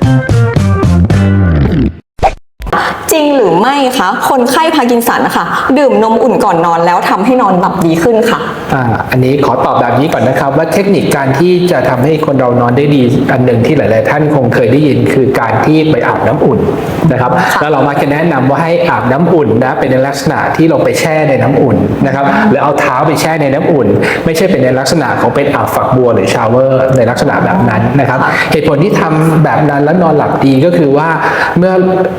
จ คะคนไข้พาร์กินสันนะคะดื่มนมอุ่นก่อนนอนแล้วทำให้นอนหลับดีขึ้นค่ะอ่าอันนี้ขอตอบแบบนี้ก่อนนะครับ ว่าเทคนิคการที่จะทำให้คนเรานอนได้ดีอันหนึ่งที่หลาย ๆ ท่านคงเคยได้ยินคือการที่ไปอาบน้ำอุ่นนะครับแล้วเรามักจะแนะนำว่าให้อาบน้ำอุ่นนะเป็นในลักษณะที่เราไปแช่ในน้ำอุ่นนะครับหรือเอาเท้าไปแช่ในน้ำอุ่น ไม่ใช่เป็นในลักษณะของเป็นอาบฝักบัวหรือชาวเวอร์ในลักษณะแบบนั้นนะครับ เหตุผลที่ทำแบบนั้นแล้วนอนหลับดีก็คือว่าเมื่อ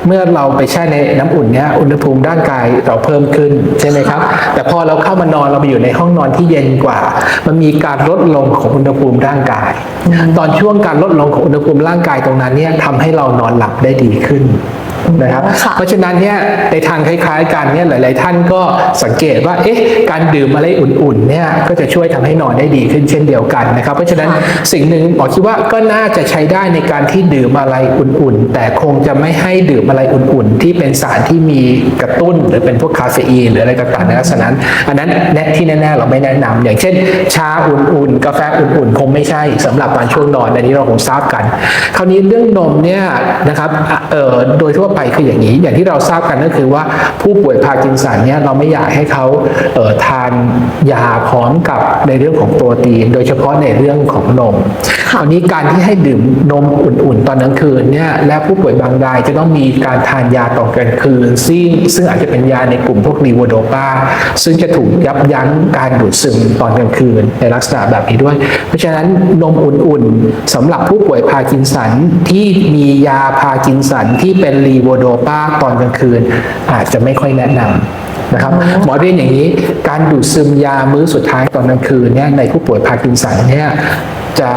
เมื่อเราไปแช่ในน้ำอุ่นเนี้ยอุณหภูมิร่างกายเราเพิ่มขึ้นใช่ไหมครับ แต่พอเราเข้ามานอนเราไปอยู่ในห้องนอนที่เย็นกว่า มันมีการลดลงของอุณหภูมิร่างกาย ตอนช่วงการลดลงของอุณหภูมิร่างกายตรงนั้นเนี่ยทำให้เรานอนหลับได้ดีขึ้น นะครับค่ะเพราะฉะนั้นเนี่ยในทางคล้ายๆกันเนี่ยหลาย ๆ ท่านก็สังเกตว่าเอ๊ะการดื่มอะไรอุ่นๆเนี่ยก็จะช่วยทำให้นอนได้ดีขึ้นเช่นเดียวกันนะครับ เพราะฉะนั้นสิ่งหนึ่งหมอคิดว่าก็น่าจะใช้ได้ในการที่ดื่มอะไรอุ่นๆ แต่คงจะไม่ให้ดื่มอะไรอุ่นๆ ที่เป็นสารที่มีกระตุ้น หรือเป็นพวกคาเฟอีนหรืออะไรต่างๆในลักษณะนั้นอันนั้นแน่ที่แน่ๆเราไม่แนะนำอย่างเช่น ชาอุ่นๆ กาแฟอุ่นๆ คงไม่ใช่สำหรับตอนช่วงนอนอันนี้เราคงทราบกัน คราวนี้เรื่องนมเนี่ยนะครับอะเอ่อโดยทั่วไปคืออย่างนี้ อย่างที่เราทราบกันก็คือว่าผู้ป่วยพาร์กินสันเนี่ยเราไม่อยากให้เขาเอ่อทานยาพร้อมกับในเรื่องของโปรตีน โดยเฉพาะในเรื่องของนมคราวนี้การที่ให้ดื่มนมอุ่นๆ ตอนกลางคืนเนี่ยและผู้ป่วยบางรายจะต้องมีการทานยาตอนกลางคืน ซึ่งซึ่งอาจจะเป็นยาในกลุ่มพวกรีโวโดปาซึ่งจะถูกยับยั้งการดูดซึมตอนกลางคืนในลักษณะแบบนี้ด้วย เพราะฉะนั้นนมอุ่นๆสำหรับผู้ป่วยพาร์กินสันที่มียาพาร์กินสันที่เป็นรีโวโดปาตอนกลางคืน อาจจะไม่ค่อยแนะนำนะครับหมอเรียนอย่างนี้การดูดซึมยามื้อสุดท้ายตอนกลางคืนเนี่ยในผู้ป่วยพาร์กินสันเนี่ยจะ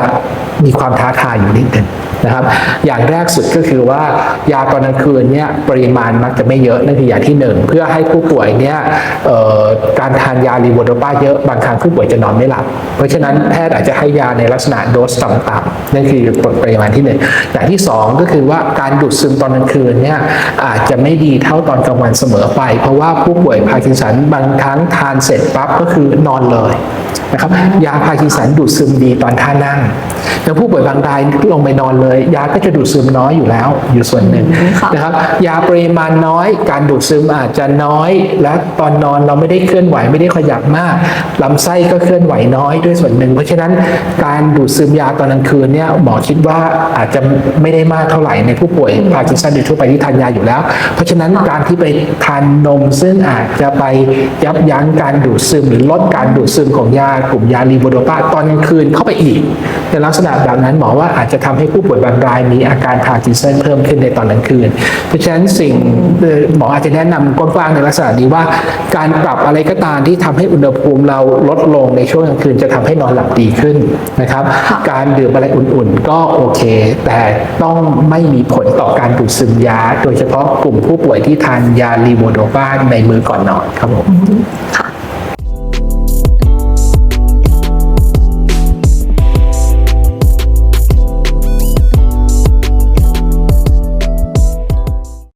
มีความท้าทายอยู่นิดหนึ่ง นะครับ อย่างแรกสุดก็คือว่ายาตอนกลางคืนเนี่ยปริมาณมักจะไม่เยอะนั่นคืออย่างที่หนึ่งเพื่อให้ผู้ป่วยเนี่ยการทานยาลีโวโดปาเยอะบางครั้งผู้ป่วยจะนอนไม่หลับ เพราะฉะนั้นแพทย์อาจจะให้ยาในลักษณะโดสต่ำๆนั่นคือปริมาณที่หนึ่งอย่างที่สองก็คือว่าการดูดซึมตอนกลางคืนเนี่ยอาจจะไม่ดีเท่าตอนกลางวันเสมอไป เพราะว่าผู้ป่วยพาร์กินสันบางครั้งทานเสร็จปั๊บก็คือนอนเลยนะครับยาพาร์กินสันดูดซึมดีตอนท่านั่ง แต่ผู้ป่วยบางรายลงไปนอนเลย ยาก็จะดูดซึมน้อยอยู่แล้ว อยู่ส่วนหนึ่งค่ะนะครับ ยาปริมาณน้อย การดูดซึมอาจจะน้อย และตอนนอนเราไม่ได้เคลื่อนไหวไม่ได้ขยับมากลำไส้ก็เคลื่อนไหวน้อยด้วยส่วนหนึ่ง เพราะฉะนั้นการดูดซึมยาตอนกลางคืนเนี่ยหมอคิดว่าอาจจะไม่ได้มากเท่าไหร่ในผู้ป่วยพาร์กินสันโดยทั่วไปที่ทานยาอยู่แล้ว เพราะฉะนั้นการที่ไปทานนมซึ่งอาจจะไปยับยั้งการดูดซึมหรือลดการดูดซึมของยากลุ่มยาลีโวโดปาตอนกลางคืนเข้าไปอีกในลักษณะแบบนั้นหมอว่าอาจจะทำให้ผู้ป่วยบางรายมีอาการพาร์กินสันเพิ่มขึ้นในตอนกลางคืน เพราะฉะนั้นสิ่งเอ่อหมออาจจะแนะนำกว้างๆในลักษณะนี้ว่า การปรับอะไรก็ตามที่ทำให้อุณหภูมิเราลดลงในช่วงกลางคืนจะทำให้นอนหลับดีขึ้นนะครับ การดื่มอะไรอุ่นๆ ก็โอเค แต่ต้องไม่มีผลต่อการดูดซึมยา โดยเฉพาะกลุ่มผู้ป่วยที่ทานยาลีโวโดปาในมือก่อนนอนครับผมค่ะ